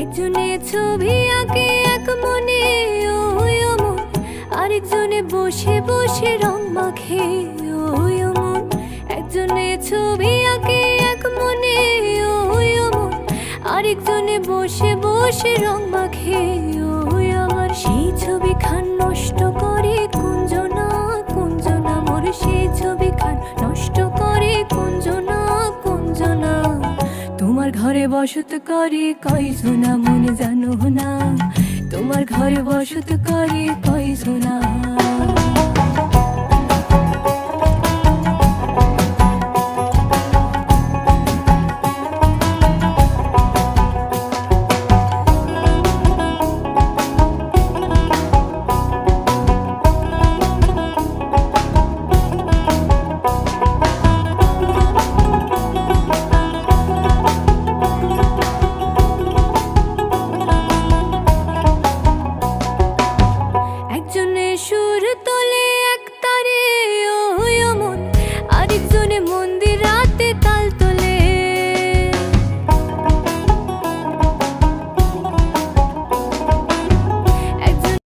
একজনে ছবি আঁকে, এক মনে ওই আরেকজনে বসে বসে রং মাখে ওই একজনে ছবি আঁকে, এক মনে ওই আরেকজনে বসে বসে রং মাখে ওই আমার। সেই ছবি খান নষ্ট করে, কুঞ্জনা কুঞ্জনা মোর সেই ছবি তোমার ঘরে বসত করে, কই সোনা মনে জানো না? তোমার ঘরে বসত করে, কই সোনা সুর তোলে